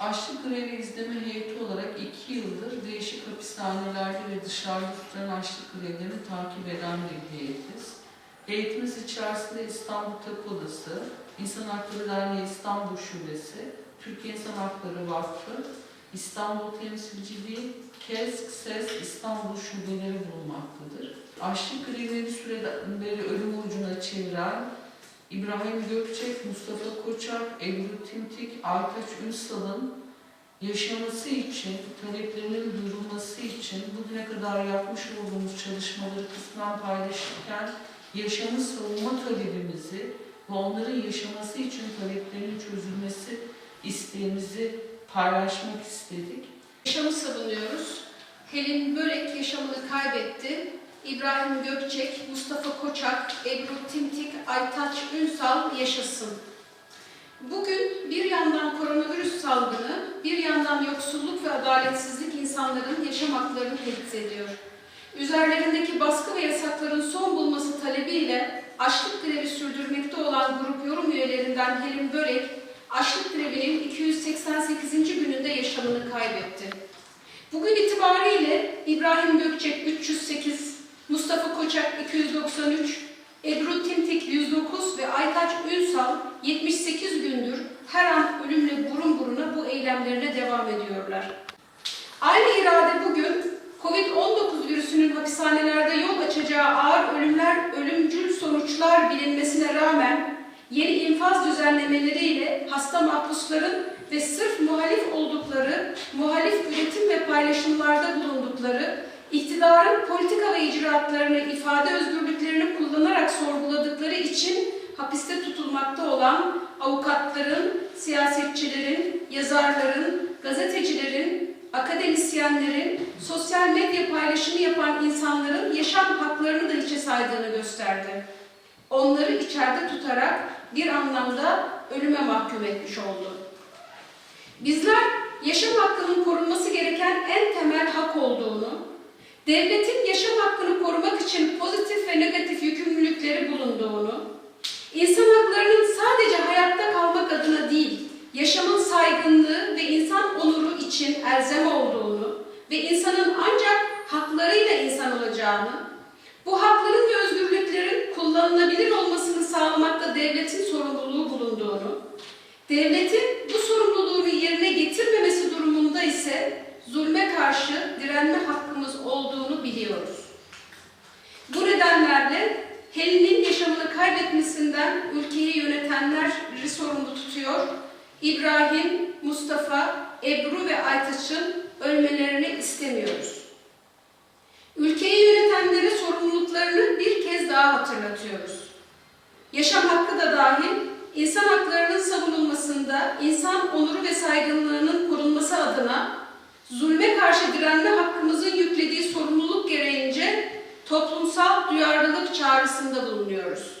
Açlık grevi izleme heyeti olarak iki yıldır değişik hapishanelerde ve dışarıda tutulan açlık grevlerini takip eden bir heyetiz. Heyetimiz içerisinde İstanbul Tıp Odası, İnsan Hakları Derneği İstanbul Şubesi, Türkiye İnsan Hakları Vakfı, İstanbul Temsilciliği, KESK, SES İstanbul şubeleri bulunmaktadır. Açlık grevleri süreleri ölüm orucuna çeviren İbrahim Gökçek, Mustafa Koçak, Ebru Timtik, Aytaç Ünsal'ın yaşaması için, taleplerinin duyurulması için bugüne kadar yapmış olduğumuz çalışmaları kısmen paylaşırken yaşamı savunma talebimizi ve onların yaşaması için taleplerinin çözülmesi isteğimizi paylaşmak istedik. Yaşamı savunuyoruz. Helin Börek yaşamını kaybetti. İbrahim Gökçek, Mustafa Koçak, Ebru Timtik, Aytaç Ünsal yaşasın. Bugün bir yandan koronavirüs salgını, bir yandan yoksulluk ve adaletsizlik insanların yaşam haklarını tehdit ediyor. Üzerlerindeki baskı ve yasakların son bulması talebiyle açlık grevi sürdürmekte olan grup yorum üyelerinden Helin Börek, açlık grevinin 288. gününde yaşamını kaybetti. Bugün itibariyle İbrahim Gökçek 308, Mustafa Koçak 293, Ebru Timtik 109 ve Aytaç Ünsal 78 gündür her an ölümle burun buruna bu eylemlerine devam ediyorlar. Aynı irade bugün Covid-19 virüsünün hapishanelerde yol açacağı ağır ölümler, ölümcül sonuçlar bilinmesine rağmen yeni infaz düzenlemeleriyle hasta mahpusların ve sırf muhalif oldukları, muhalif üretim ve paylaşımlarda bulundukları, iktidarın politika ve icraatlarını, ifade özgürlüklerini kullanarak sorguladıkları için hapiste tutulmakta olan avukatların, siyasetçilerin, yazarların, gazetecilerin, akademisyenlerin, sosyal medya paylaşımı yapan insanların yaşam haklarını da hiçe saydığını gösterdi. Onları içeride tutarak bir anlamda ölüme mahkum etmiş oldu. Bizler yaşam hakkının korunması gereken en temel hak olduğunu, devletin yaşam hakkını korumak için pozitif ve negatif yükümlülükleri bulunduğunu, insan haklarının sadece hayatta kalmak adına değil, yaşamın saygınlığı ve insan onuru için elzem olduğunu ve insanın ancak haklarıyla insan olacağını, bu hakların ve özgürlüklerin kullanılabilir olmasını sağlamakta devletin sorumluluğu bulunduğunu, devletin bu sorumluluğunu yerine getirmemesi durumunda ise zulme karşı direnme hakkımız olduğunu biliyoruz. Bu Helin'in yaşamını kaybetmesinden ülkeyi yönetenleri sorumlu tutuyor. İbrahim, Mustafa, Ebru ve Aytaç'ın ölmelerini istemiyoruz. Ülkeyi yönetenlere sorumluluklarını bir kez daha hatırlatıyoruz. Yaşam hakkı da dahil insan haklarının savunulmasında insan onuru ve saygınlığının korunması adına zulme karşı direnme toplumsal duyarlılık çağrısında bulunuyoruz.